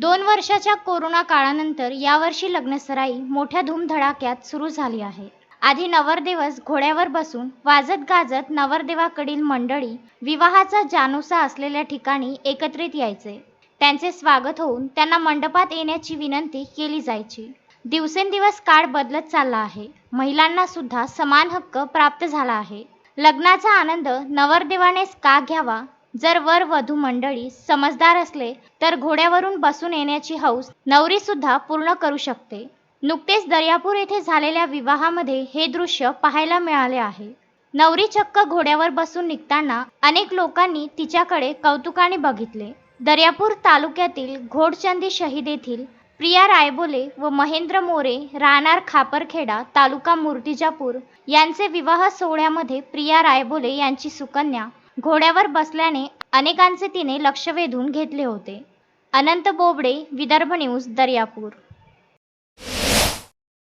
दोन वर्षाच्या कोरोना काळानंतर यावर्षी लग्नसराई मोठ्या धूमधडाक्यात सुरू झाली आहे. आधी नवरदेवच घोड्यावर बसून वाजत गाजत नवरदेवाकडील मंडळी विवाहाचा जानूसा असलेल्या ठिकाणी एकत्रित यायचे. त्यांचे स्वागत होऊन त्यांना मंडपात येण्याची विनंती केली जायची. दिवसेंदिवस काळ बदलत चालला आहे. महिलांना सुद्धा समान हक्क प्राप्त झाला आहे. लग्नाचा आनंद नवरदेवानेच का घ्यावा? जर वर वधू मंडळी समजदार असले तर घोड्यावरून बसून येण्याची हौस नवरी सुद्धा पूर्ण करू शकते. नुकतेच दर्यापूर येथे झालेल्या विवाहामध्ये हे दृश्य पाहायला मिळाले आहे. नवरी चक्क घोड्यावर बसून निघताना अनेक लोकांनी तिच्याकडे कौतुकाने बघितले. दर्यापूर तालुक्यातील घोडचंदी शहीद येथील प्रिया रायबोले व महेंद्र मोरे राहणार खापरखेडा तालुका मूर्तिजापूर यांचे विवाह सोहळ्यामध्ये प्रिया रायबोले यांची सुकन्या घोड्यावर बसल्याने अनेकांचे तिने लक्ष वेधून घेतले होते. अनंत बोबडे विदर्भ न्यूज दर्यापूर.